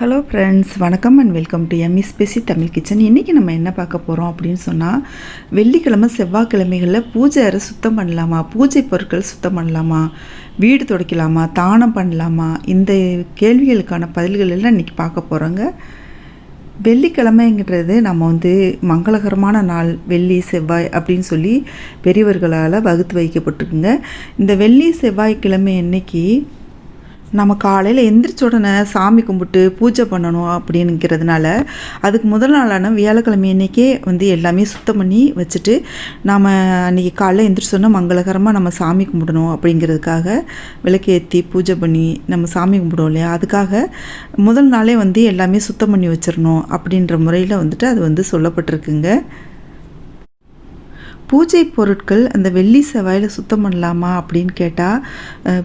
Hello friends வணக்கம் and welcome to my spicy Tamil kitchen இன்றைக்கி நம்ம என்ன பார்க்க போகிறோம் அப்படின்னு சொன்னால் வெள்ளிக்கிழமை செவ்வாய்க்கிழமைகளில் பூஜை அறை சுத்தம் பண்ணலாமா? பூஜை பொருட்கள் சுத்தம் பண்ணலாமா? வீடு துடைக்கலாமா? தானம் பண்ணலாமா? இந்த கேள்விகளுக்கான பதில்கள் எல்லாம் இன்றைக்கி பார்க்க போகிறோங்க வெள்ளிக்கிழமைங்கிறது நம்ம வந்து மங்களகரமான நாள் வெள்ளி செவ்வாய் அப்படின்னு சொல்லி பெரியவர்களால் வகுத்து வைக்கப்பட்டிருக்குங்க. இந்த வெள்ளி செவ்வாய்க்கிழமை அன்னைக்கு நம்ம காலையில் எந்திரிச்ச உடனே சாமி கும்பிட்டு பூஜை பண்ணணும் அப்படிங்கிறதுனால அதுக்கு முதல் நாளான வியாழக்கிழமை அன்றைக்கே வந்து எல்லாமே சுத்தம் பண்ணி வச்சுட்டு நாம் அன்றைக்கி காலையில் எந்திரிச்சோன்னா மங்களகரமாக நம்ம சாமி கும்பிடணும் அப்படிங்கிறதுக்காக விளக்கேற்றி பூஜை பண்ணி நம்ம சாமி கும்பிடுவோம் இல்லையா? அதுக்காக முதல் நாளே வந்து எல்லாமே சுத்தம் பண்ணி வச்சிடணும் அப்படின்ற முறையில் வந்துட்டு அது வந்து சொல்லப்பட்டிருக்குங்க. பூஜை பொருட்கள் அந்த வெள்ளி செவ்வாயில் சுத்தம் பண்ணலாமா அப்படின்னு கேட்டால்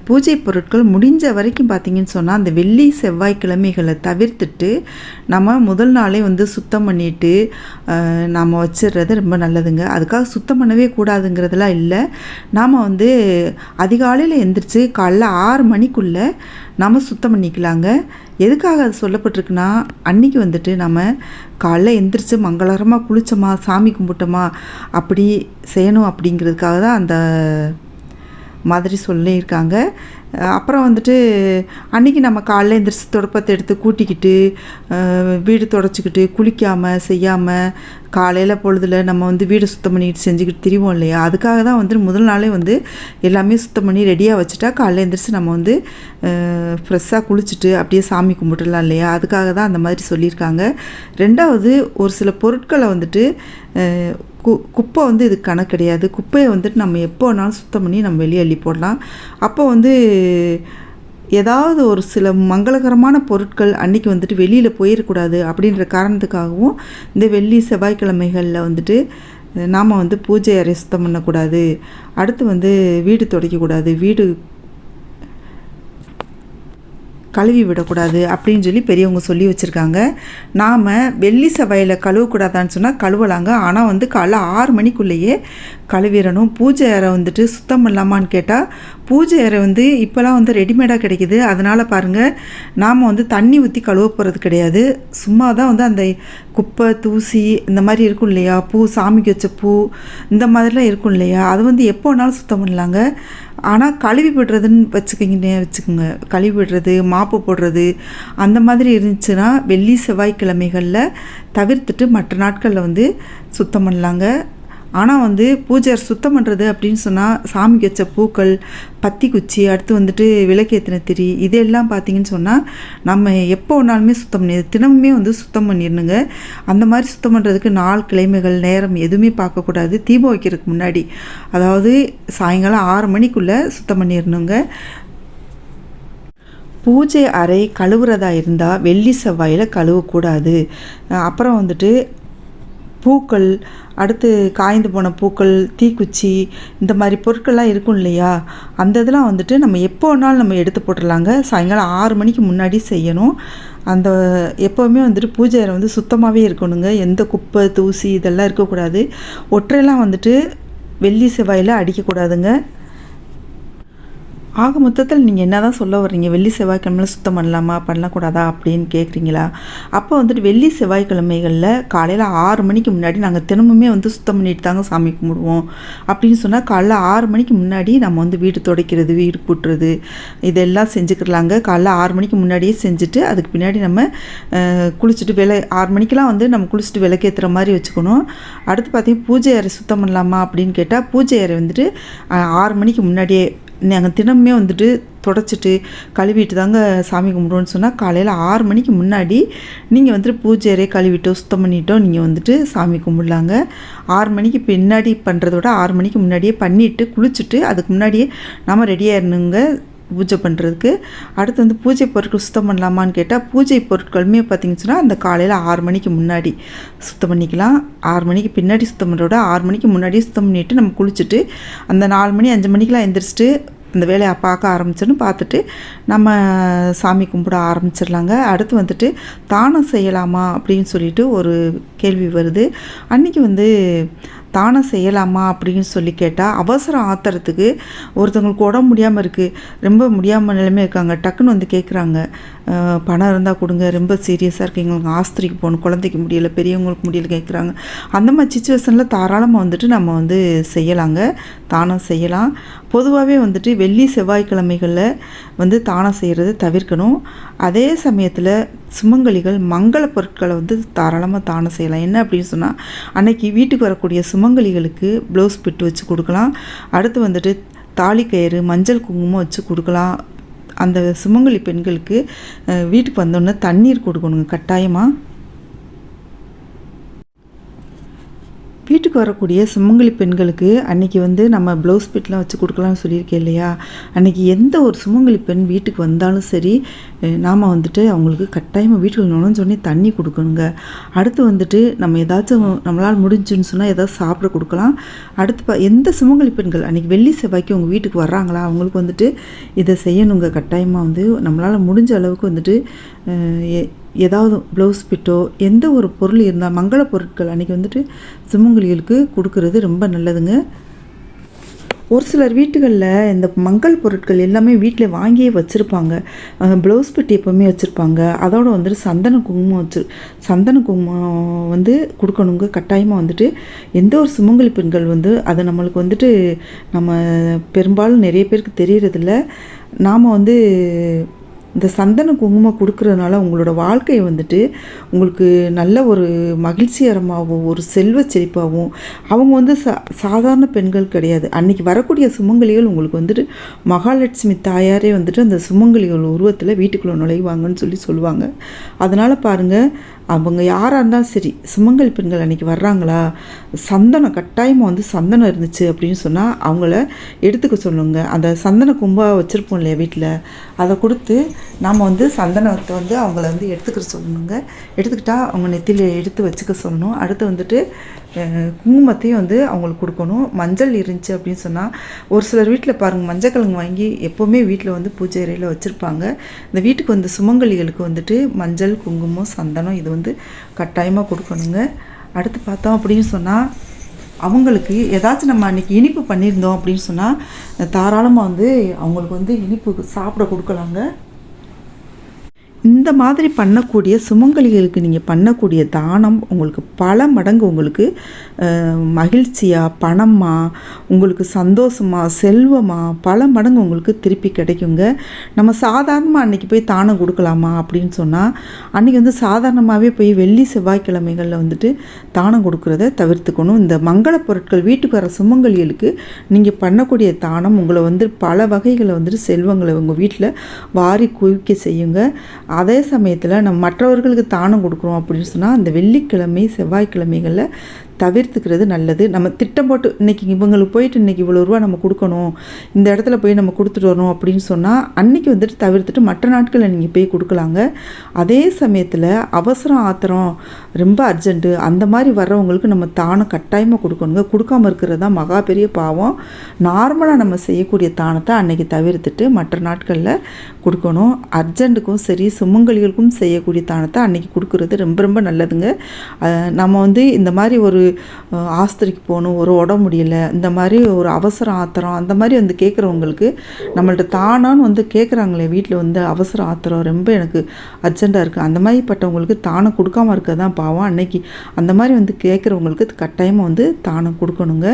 பூஜை பொருட்கள் முடிஞ்ச வரைக்கும் பார்த்தீங்கன்னு சொன்னால் அந்த வெள்ளி செவ்வாய் கிழமைகளை தவிர்த்துட்டு நம்ம முதல் நாளே வந்து சுத்தம் பண்ணிட்டு நாம் வச்சிடுறது ரொம்ப நல்லதுங்க. அதுக்காக சுத்தம் பண்ணவே கூடாதுங்கிறதுலாம் இல்லை. நாம் வந்து அதிகாலையில் எந்திரிச்சு காலைல ஆறு மணிக்குள்ளே நம்ம சுத்தம் பண்ணிக்கலாங்க. எதுக்காக அது சொல்லப்பட்டிருக்குன்னா அன்றைக்கி வந்துட்டு நம்ம காலைல எந்திரிச்சு மங்களகரமாக குளித்தோமா சாமி கும்பிட்டோமா அப்படி செய்யணும் அப்படிங்கிறதுக்காக தான் அந்த மாதிரி சொல்லியிருக்காங்க. அப்புறம் வந்துட்டு அன்றைக்கி நம்ம காலைல எந்திரிச்சு துடப்பத்தை எடுத்து கூட்டிக்கிட்டு வீடு தொடச்சிக்கிட்டு குளிக்காமல் செய்யாமல் காலையில் பொழுதில் நம்ம வந்து வீடு சுத்தம் பண்ணிக்கிட்டு செஞ்சுக்கிட்டு திரிவோம் இல்லையா? அதுக்காக தான் வந்து முதல் நாளே வந்து எல்லாமே சுத்தம் பண்ணி ரெடியாக வச்சுட்டா காலைல எழுந்திரிச்சு நம்ம வந்து ஃப்ரெஷ்ஷாக குளிச்சுட்டு அப்படியே சாமி கும்பிட்டுலாம் இல்லையா? அதுக்காக தான் அந்த மாதிரி சொல்லியிருக்காங்க. ரெண்டாவது ஒரு சில பொருட்களை வந்துட்டு கு குப்பை வந்து இது கணக்கு கிடையாது. குப்பையை வந்துட்டு நம்ம எப்போ வேணாலும் சுத்தம் பண்ணி நம்ம வெளியே அள்ளி போடலாம். அப்போ வந்து ஏதாவது ஒரு சில மங்களகரமான பொருட்கள் அன்றைக்கி வந்துட்டு வெளியில் போயிடக்கூடாது அப்படின்ற காரணத்துக்காகவும் இந்த வெள்ளி செவ்வாய்க்கிழமைகளில் வந்துட்டு நாம் வந்து பூஜை அறை சுத்தம் பண்ணக்கூடாது. அடுத்து வந்து வீடு துடைக்கக்கூடாது. வீடு கழுவி விடக்கூடாது அப்படின்னு சொல்லி பெரியவங்க சொல்லி வச்சுருக்காங்க. நாம் வெள்ளி செவ்வாயில் கழுவக்கூடாதான்னு சொன்னால் கழுவலாங்க. ஆனால் வந்து காலைல ஆறு மணிக்குள்ளேயே கழுவிடணும். பூஜை அறை வந்துட்டு சுத்தம் பண்ணலாமான்னு கேட்டால் பூஜை அறை வந்து இப்போலாம் வந்து ரெடிமேடாக கிடைக்கிது. அதனால் பாருங்கள் நாம் வந்து தண்ணி ஊற்றி கழுவ போகிறது கிடையாது. சும்மா தான் வந்து அந்த குப்பை தூசி இந்த மாதிரி இருக்கும் இல்லையா? பூ சாமிக்கு வச்ச பூ இந்த மாதிரிலாம் இருக்கும் இல்லையா? அது வந்து எப்போ வேணாலும் சுத்தம் பண்ணலாங்க. ஆனால் கழுவி விடுறதுன்னு வச்சுக்கிங்கன்னே வச்சுக்கோங்க. கழுவி விடுறது மாப்பு போடுறது அந்த மாதிரி இருந்துச்சுன்னா வெள்ளி செவ்வாய்க்கிழமைகளில் தவிர்த்துட்டு மற்ற நாட்களில் வந்து சுத்தம் பண்ணலாங்க. ஆனால் வந்து பூஜை சுத்தம் பண்ணுறது அப்படின்னு சொன்னால் சாமிக்கு வச்ச பூக்கள் பத்தி குச்சி அடுத்து வந்துட்டு விளக்கேற்றின திரி இதெல்லாம் பார்த்தீங்கன்னு சொன்னால் நம்ம எப்போ ஒன்றாலுமே சுத்தம் பண்ணி தினமுமே வந்து சுத்தம் பண்ணிடணுங்க. அந்த மாதிரி சுத்தம் பண்ணுறதுக்கு நாள் கிழமைகள் நேரம் எதுவுமே பார்க்கக்கூடாது. தீபம் வைக்கிறதுக்கு முன்னாடி. அதாவது சாயங்காலம் ஆறு மணிக்குள்ளே சுத்தம் பண்ணிடணுங்க. பூஜை அறை கழுவுறதா இருந்தால் வெள்ளி செவ்வாயில் கழுவக்கூடாது. அப்புறம் வந்துட்டு பூக்கள் அடுத்து காய்ந்து போன பூக்கள் தீக்குச்சி இந்த மாதிரி பொருட்கள்லாம் இருக்கும் இல்லையா? அந்த இதெல்லாம் வந்துட்டு நம்ம எப்போ வேணாலும் நம்ம எடுத்து போட்டுடலாங்க. சாயங்காலம் ஆறு மணிக்கு முன்னாடி செய்யணும். அந்த எப்போவுமே வந்துட்டு பூஜை அறை வந்து சுத்தமாகவே இருக்கணுங்க. எந்த குப்பை தூசி இதெல்லாம் இருக்கக்கூடாது. ஒற்றையெல்லாம் வந்துட்டு வெள்ளி செவ்வாயில் அடிக்கக்கூடாதுங்க. ஆக மொத்தத்தில் நீங்கள் என்ன தான் சொல்ல வர்றீங்க? வெள்ளி செவ்வாய்க்கிழமையில் சுத்தம் பண்ணலாமா? பண்ணக்கூடாதா அப்படின்னு கேட்குறீங்களா அப்போ வந்துட்டு வெள்ளி செவ்வாய்க்கிழமைகளில் காலையில் ஆறு மணிக்கு முன்னாடி நாங்கள் தினமுமே வந்து சுத்தம் பண்ணிட்டு தாங்க சாமி கும்பிடுவோம். அப்படின்னு சொன்னால் காலைல ஆறு மணிக்கு முன்னாடி நம்ம வந்து வீடு துடைக்கிறது வீடு கூட்டுறது இதெல்லாம் செஞ்சுக்கிறலாங்க காலைல ஆறு மணிக்கு முன்னாடியே செஞ்சுட்டு அதுக்கு பின்னாடி நம்ம குளிச்சுட்டு விலை ஆறு மணிக்கெலாம் வந்து நம்ம குளிச்சுட்டு விளக்கேற்றுற மாதிரி வச்சுக்கணும். அடுத்து பார்த்தீங்கன்னா பூஜை அறை சுத்தம் பண்ணலாமா அப்படின்னு கேட்டால் பூஜை அறை வந்துட்டு ஆறு மணிக்கு முன்னாடியே நாங்கள் தினமுமே வந்துட்டு தொடச்சிட்டு கழுவிட்டு தாங்க சாமி கும்பிடுவோன்னு சொன்னால் காலையில் ஆறு மணிக்கு முன்னாடி நீங்கள் வந்துட்டு பூஜை அறை கழுவிட்டோ சுத்தம் பண்ணிட்டோ நீங்கள் வந்துட்டு சாமி கும்பிடலாங்க. ஆறு மணிக்கு பின்னாடி பண்ணுறதோட ஆறு மணிக்கு முன்னாடியே பண்ணிவிட்டு குளிச்சுட்டு அதுக்கு முன்னாடியே நம்ம ரெடியாகிடணுங்க பூஜை பண்ணுறதுக்கு அடுத்து வந்து பூஜை பொருட்கள் சுத்தம் பண்ணலாமான்னு கேட்டால் பூஜை பொருட்களுமே பார்த்திங்கன்னா அந்த காலையில் ஆறு மணிக்கு முன்னாடி சுத்தம் பண்ணிக்கலாம். ஆறு மணிக்கு பின்னாடி சுத்தம் பண்ணுறத ஆறு மணிக்கு முன்னாடியே சுத்தம் பண்ணிவிட்டு நம்ம குளிச்சுட்டு அந்த நாலு மணி அஞ்சு மணிக்கெலாம் எந்திரிச்சிட்டு அந்த வேலையை பார்க்க ஆரம்பிச்சோன்னு பார்த்துட்டு நம்ம சாமி கும்பிட ஆரம்பிச்சிடலாங்க. அடுத்து வந்துட்டு தானம் செய்யலாமா அப்படின்னு சொல்லிட்டு ஒரு கேள்வி வருது. அன்றைக்கி வந்து தானம் செய்யலாமா அப்படின்னு சொல்லி கேட்டால் அவசரம் ஆத்திரத்துக்கு ஒருத்தவங்களுக்கு உடம்பு முடியாமல் இருக்குது ரொம்ப முடியாமல் நிலைமை இருக்காங்க. டக்குன்னு வந்து கேட்குறாங்க பணம் இருந்தால் கொடுங்க. ரொம்ப சீரியஸாக இருக்குது எங்களுக்கு ஆஸ்திரிக்கு போகணும். குழந்தைக்கு முடியல பெரியவங்களுக்கு முடியல கேட்குறாங்க அந்த மாதிரி சுச்சுவேஷனில் தாராளமாக வந்துட்டு நம்ம வந்து செய்யலாங்க. தானம் செய்யலாம். பொதுவாகவே வந்துட்டு வெள்ளி செவ்வாய்க்கிழமைகளில் வந்து தானம் செய்கிறது தவிர்க்கணும். அதே சமயத்தில் சுமங்கலிகள் மங்கள பொருட்களை வந்து தாராளமாக தானம் செய்யலாம். என்ன அப்படின்னு சொன்னால் அன்னைக்கு வீட்டுக்கு வரக்கூடிய சுமங்கலிகளுக்கு ப்ளவுஸ் பிட்டு வச்சு கொடுக்கலாம். அடுத்து வந்துட்டு தாலிக்கயிறு மஞ்சள் குங்குமம் வச்சு கொடுக்கலாம். அந்த சுமங்கலி பெண்களுக்கு வீட்டுக்கு வந்தோடனே தண்ணீர் கொடுக்கணுங்க கட்டாயமாக வீட்டுக்கு வரக்கூடிய சுமங்கலி பெண்களுக்கு அன்றைக்கி வந்து நம்ம ப்ளவுஸ் பிட்லாம் வச்சு கொடுக்கலாம்னு சொல்லியிருக்கேன் இல்லையா? அன்னைக்கு எந்த ஒரு சுமங்கலி பெண் வீட்டுக்கு வந்தாலும் சரி நாம் வந்துட்டு அவங்களுக்கு கட்டாயமாக வீட்டுக்கு நுழைஞ்சோடனே தண்ணி கொடுக்கணுங்க. அடுத்து வந்துட்டு நம்ம ஏதாச்சும் நம்மளால் முடிஞ்சுன்னு சொன்னால் ஏதாவது சாப்பிட கொடுக்கலாம். அடுத்து ப எந்த சுமங்கலி பெண்கள் அன்றைக்கி வெள்ளி செவ்வாய்க்கு உங்கள் வீட்டுக்கு வர்றாங்களா? அவங்களுக்கு வந்துட்டு இதை செய்யணுங்க. கட்டாயமாக வந்து நம்மளால் முடிஞ்ச அளவுக்கு வந்துட்டு ஏதாவது ப்ளவுஸ் பிட்டோ எந்த ஒரு பொருள் இருந்தால் மங்கள பொருட்கள் அன்றைக்கி வந்துட்டு சுமங்கலிகளுக்கு கொடுக்கறது ரொம்ப நல்லதுங்க. ஒரு சிலர் வீட்டுகளில் இந்த மங்கள் பொருட்கள் எல்லாமே வீட்டில் வாங்கியே வச்சுருப்பாங்க. ப்ளவுஸ் பெட்டி எப்போவுமே வச்சுருப்பாங்க. அதோட வந்துட்டு சந்தன குங்குமம் வச்சு சந்தன குங்குமம் வந்து கொடுக்கணுங்க. கட்டாயமாக வந்துட்டு எந்த ஒரு சுமங்கலி பெண்கள் வந்து அதை நம்மளுக்கு வந்துட்டு நம்ம பெரும்பாலும் நிறைய பேருக்கு தெரியறதில்ல. நாம் வந்து இந்த சந்தன குங்குமம் கொடுக்குறதுனால உங்களோட வாழ்க்கை வந்துட்டு உங்களுக்கு நல்ல ஒரு மகிழ்ச்சிகரமாகவும் ஒரு செல்வ செழிப்பாகவும் அவங்க வந்து சா சாதாரண பெண்கள் கிடையாது. அன்றைக்கி வரக்கூடிய சுமங்கலிகள் உங்களுக்கு வந்துட்டு மகாலட்சுமி தாயாரே வந்துட்டு அந்த சுமங்கலிகள் உருவத்தில் வீட்டுக்குள்ளே நுழைவாங்கன்னு சொல்லி சொல்லுவாங்க. அதனால் பாருங்கள் அவங்க யாராக இருந்தாலும் சரி சுமங்கலி பெண்கள் அன்றைக்கி வர்றாங்களா? சந்தனம் கட்டாயமாக வந்து சந்தனம் இருந்துச்சு அப்படின்னு சொன்னால் அவங்கள எடுத்துக்க சொல்லுங்கள் அந்த சந்தன கும்பா வச்சுருப்போம் இல்லையா வீட்டில்? அதை கொடுத்து நாம் வந்து சந்தனத்தை வந்து அவங்கள வந்து எடுத்துக்கிற சொல்லணுங்க. எடுத்துக்கிட்டால் அவங்க நெத்தியில் எடுத்து வச்சுக்க சொல்லணும். அடுத்து வந்துட்டு குங்குமத்தையும் வந்து அவங்களுக்கு கொடுக்கணும். மஞ்சள் இருந்துச்சு அப்படின்னு சொன்னால் ஒரு சிலர் வீட்டில் பாருங்கள் மஞ்சள் கிழங்கு வாங்கி எப்போவுமே வீட்டில் வந்து பூஜை அறையில் வச்சுருப்பாங்க. இந்த வீட்டுக்கு வந்து சுமங்கலிகளுக்கு வந்துட்டு மஞ்சள் குங்குமம் சந்தனம் இது வந்து கட்டாயமாக கொடுக்கணுங்க. அடுத்து பார்த்தோம் அப்படின்னு சொன்னால் அவங்களுக்கு ஏதாச்சும் நம்ம அன்றைக்கி இனிப்பு பண்ணியிருந்தோம் அப்படின்னு சொன்னால் தாராளமாக வந்து அவங்களுக்கு வந்து இனிப்பு சாப்பிட கொடுக்கலாங்க. இந்த மாதிரி பண்ணக்கூடிய சுமங்கலிகளுக்கு நீங்கள் பண்ணக்கூடிய தானம் உங்களுக்கு பல மடங்கு உங்களுக்கு மகிழ்ச்சியாக பணமாக உங்களுக்கு சந்தோஷமா செல்வமாக பல மடங்கு உங்களுக்கு திருப்பி கிடைக்குங்க. நம்ம சாதாரணமாக அன்னைக்கு போய் தானம் கொடுக்கலாமா அப்படின்னு சொன்னால் அன்றைக்கி வந்து சாதாரணமாகவே போய் வெள்ளி செவ்வாய்க்கிழமைகளில் வந்துட்டு தானம் கொடுக்குறத தவிர்த்துக்கணும். இந்த மங்கள பொருட்கள் வீட்டுக்கு வர சுமங்கலிகளுக்கு நீங்கள் பண்ணக்கூடிய தானம் உங்களை வந்து பல வகைகளை வந்துட்டு செல்வங்களை உங்கள் வீட்டில் வாரி குவிக்க செய்யுங்க. அதே சமயத்தில் நம்ம மற்றவர்களுக்கு தானம் கொடுக்குறோம் அப்படின்னு சொன்னால் அந்த வெள்ளிக்கிழமை செவ்வாய்க்கிழமைகளில் தவிர்த்துக்கிறது நல்லது. நம்ம திட்டம் போட்டு இன்னைக்கு இவங்களுக்கு போயிட்டு இன்னைக்கு இவ்வளோ ரூபா நம்ம கொடுக்கணும். இந்த இடத்துல போய் நம்ம கொடுத்துட்டு வரணும் அப்படின்னு சொன்னால் அன்றைக்கி வந்துட்டு தவிர்த்துட்டு மற்ற நாட்களில் நீங்கள் போய் கொடுக்கலாங்க. அதே சமயத்தில் அவசரம் ஆத்திரம் ரொம்ப அர்ஜென்ட்டு அந்த மாதிரி வர்றவங்களுக்கு நம்ம தானம் கட்டாயமாக கொடுக்கணுங்க. கொடுக்காம இருக்கிறது தான் மகா பெரிய பாவம். நார்மலாக நம்ம செய்யக்கூடிய தானத்தை அன்றைக்கி தவிர்த்துட்டு மற்ற நாட்களில் கொடுக்கணும். அர்ஜென்ட்டுக்கும் சரி சுமங்கலிகளுக்கும் செய்யக்கூடிய தானத்தை அன்றைக்கி கொடுக்கறது ரொம்ப ரொம்ப நல்லதுங்க. நம்ம வந்து இந்த மாதிரி ஒரு அஹ், ஆஸ்பத்திரிக்கு போகணும் ஒரு உடம்பு முடியல இந்த மாதிரி ஒரு அவசரம் ஆத்திரம் அந்த மாதிரி வந்து கேட்குறவங்களுக்கு நம்மள்ட்ட தானான்னு வந்து கேட்குறாங்களே வீட்டில் வந்து அவசர ஆத்திரம் ரொம்ப எனக்கு அர்ஜெண்ட்டாக இருக்குது அந்த மாதிரி பட்டவங்களுக்கு தானம் கொடுக்காம இருக்க தான் பாவம். அன்னைக்கு அந்த மாதிரி வந்து கேட்குறவங்களுக்கு கட்டாயமாக வந்து தானம் கொடுக்கணுங்க.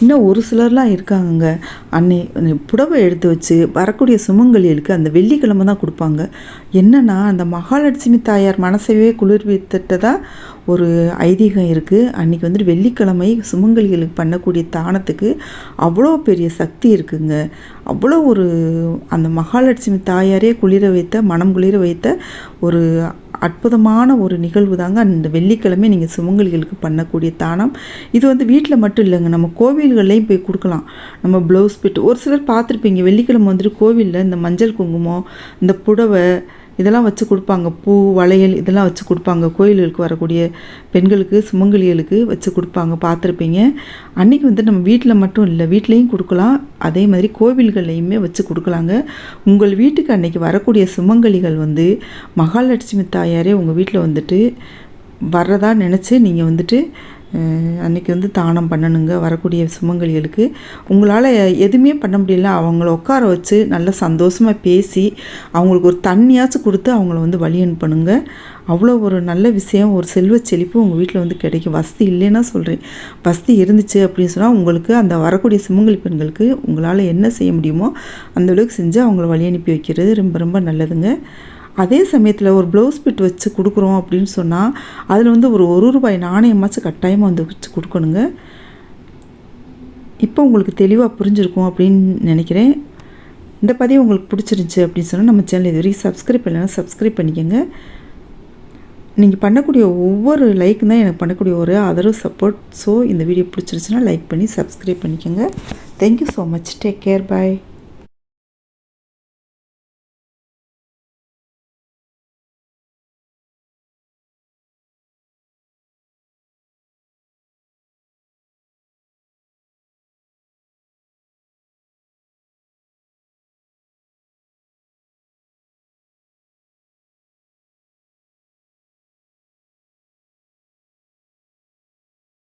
இன்னும் ஒரு சிலர்லாம் இருக்காங்கங்க. அன்னை புடவை எடுத்து வச்சு வரக்கூடிய சுமங்கலிகளுக்கு அந்த வெள்ளிக்கிழமை தான் கொடுப்பாங்க. என்னென்னா அந்த மகாலட்சுமி தாயார் மனசையே குளிர்வித்துட்டதா ஒரு ஐதீகம் இருக்குது அன்னைக்கு வந்துட்டு வெள்ளிக்கிழமை சுமங்கலிகளுக்கு பண்ணக்கூடிய தானத்துக்கு அவ்வளோ பெரிய சக்தி இருக்குங்க. அவ்வளோ ஒரு அந்த மகாலட்சுமி தாயாரே குளிர வைத்த மனம் குளிர வைத்த ஒரு அற்புதமான ஒரு நிகழ்வு தாங்க அந்த வெள்ளிக்கிழமை நீங்கள் சுமங்கலிகளுக்கு பண்ணக்கூடிய தானம். இது வந்து வீட்டில் மட்டும் இல்லைங்க. நம்ம கோவில்கள்லையும் போய் கொடுக்கலாம். நம்ம ப்ளவுஸ் பிட் ஒரு சிலர் பார்த்துருப்பீங்க. வெள்ளிக்கிழமை வந்துட்டு கோவிலில் இந்த மஞ்சள் குங்குமம் இந்த புடவை இதெல்லாம் வச்சு கொடுப்பாங்க. பூ வளையல் இதெல்லாம் வச்சு கொடுப்பாங்க. கோயில்களுக்கு வரக்கூடிய பெண்களுக்கு சுமங்கலிகளுக்கு வச்சு கொடுப்பாங்க. பார்த்துருப்பீங்க. அன்றைக்கி வந்து நம்ம வீட்டில் மட்டும் இல்லை வீட்லேயும் கொடுக்கலாம். அதே மாதிரி கோவில்கள்லையுமே வச்சு கொடுக்கலாங்க. உங்கள் வீட்டுக்கு அன்னைக்கு வரக்கூடிய சுமங்கலிகள் வந்து மகாலட்சுமி தாயாரே உங்கள் வீட்டில் வந்துட்டு வர்றதா நினச்சி நீங்கள் வந்துட்டு அன்றைக்கி அன்னைக்கு வந்து தானம் பண்ணணுங்க வரக்கூடிய சுமங்கலிகளுக்கு. உங்களால் எதுவுமே பண்ண முடியல. அவங்கள உட்கார வச்சு நல்லா சந்தோஷமாக பேசி அவங்களுக்கு ஒரு தண்ணியாச்சும் கொடுத்து அவங்கள வந்து வழி அனுப்பணுங்க. அவ்வளோ ஒரு நல்ல விஷயம் ஒரு செல்வ செழிப்பு உங்கள் வீட்டில் வந்து கிடைக்கும். வசதி இல்லைன்னா சொல்கிறேன் வசதி இருந்துச்சு அப்படின்னு சொன்னால் உங்களுக்கு அந்த வரக்கூடிய சிம்மங்கலி பெண்களுக்கு உங்களால் என்ன செய்ய முடியுமோ அந்த அளவுக்கு செஞ்சு அவங்கள வழி அனுப்பி வைக்கிறது ரொம்ப ரொம்ப நல்லதுங்க. அதே சமயத்தில் ஒரு ப்ளவுஸ் பிட் வச்சு கொடுக்குறோம் அப்படின்னு சொன்னால் அதில் வந்து ஒரு ஒரு ரூபாய் நாணயமாச்சும் கட்டாயமாக வந்து வச்சு கொடுக்கணுங்க. இப்போ உங்களுக்கு தெளிவாக புரிஞ்சிருக்கும் அப்படின்னு நினைக்கிறேன். இந்த பதிவு உங்களுக்கு பிடிச்சிருந்துச்சி அப்படின்னு சொன்னால் நம்ம சேனல் இது வரைக்கும் சப்ஸ்கிரைப் பண்ணலைன்னா சப்ஸ்கிரைப் பண்ணிக்கோங்க. நீங்கள் பண்ணக்கூடிய ஒவ்வொரு லைக்கும் தான் எனக்கு பண்ணக்கூடிய ஒரு அதரும் சப்போர்ட் ஸோ இந்த வீடியோ பிடிச்சிருச்சுன்னா லைக் பண்ணி சப்ஸ்கிரைப் பண்ணிக்கோங்க. Thank you so much take care bye